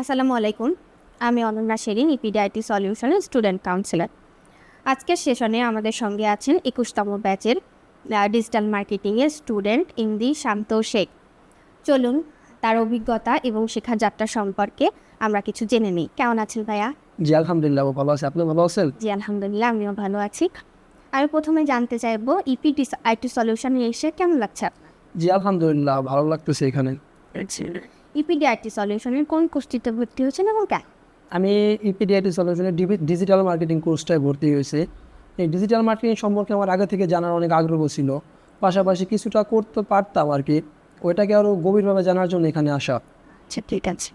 আসসালামু আলাইকুম। আমি অনন্যা শেরিন ইপিডিআইটি সলিউশনের স্টুডেন্ট কাউন্সিলর। আজকের সেশনে আমাদের সঙ্গে আছেন একুশতম ব্যাচের ডিজিটাল মার্কেটিংয়ের স্টুডেন্ট ইন্দি শান্ত শেখ। চলুন তার অভিজ্ঞতা এবং শেখা যাত্রা সম্পর্কে আমরা কিছু জেনে নিই। কেমন আছেন ভাইয়া? জি আলহামদুলিল্লাহ ভালো আছে। আপনি ভালো আছেন? জি আলহামদুলিল্লাহ আমিও ভালো আছি। আমি প্রথমে জানতে চাইব ইপিডি আইটি সলিউশনে এসে কেমন লাগছে আপনার? জি আলহামদুলিল্লাহ ভালো লাগতেছে এখানে। ইপিডিআইটি সলিউশনের কোন কোর্সটিতে ভর্তি হয়েছেন এবং কেন? আমি E ইপিডিআইটি সলিউশনের ডিজিটাল মার্কেটিং কোর্সটায় ভর্তি হয়েছে। এই ডিজিটাল মার্কেটিং সম্পর্কে আমার আগে থেকে জানার অনেক আগ্রহ ছিল। পাশাপাশি কিছুটা করতে পারতাম আর কি। ওইটাকে আরও গভীরভাবে জানার জন্য এখানে আসা। আচ্ছা ঠিক আছে।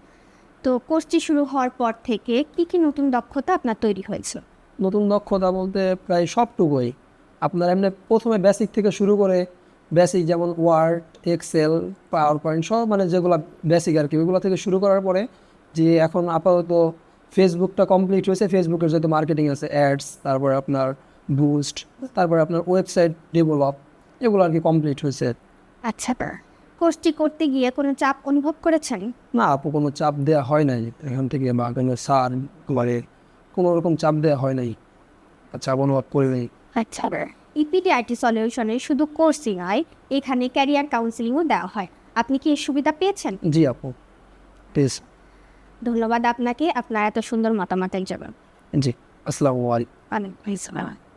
তো কোর্সটি শুরু হওয়ার পর থেকে কি কি নতুন দক্ষতা আপনার তৈরি হয়েছে? নতুন দক্ষতা বলতে প্রায় সবটুকুই। আপনার এমনি প্রথমে বেসিক থেকে শুরু করে বেসিক যেমন ওয়ার্ড এক্সেল পাওয়ার পয়েন্ট সব মানে যেগুলো বেসিক আর কি ওইগুলো থেকে শুরু করার পরে যে এখন আপাতত ফেসবুকটা কমপ্লিট হয়েছে। ফেসবুকের যেহেতু মার্কেটিং আছে অ্যাডস তারপরে আপনার বুস্ট তারপরে আপনার ওয়েবসাইট ডেভেলপ এগুলো আর কি কমপ্লিট হয়েছে। আচ্ছা কোর্সটি করতে গিয়ে কোনো চাপ অনুভব করেছেন? না আপু কোনো চাপ দেওয়া হয় নাই। এখান থেকে বা কোনো স্যার মানে কোনো রকম চাপ দেওয়া হয় নাই চাপ অনুভব করে নেই। আচ্ছা ইপিডি সলিউশনের সলিউশনে শুধু কোর্সই নয় এখানে ক্যারিয়ার কাউন্সিলিংও দেওয়া হয়। আপনি কি এর সুবিধা পেয়েছেন? জি আপু। প্লিজ ধন্যবাদ আপনাকে আপনার এত সুন্দর মতামতের জন্য জি আসসালামু আলাইকুম।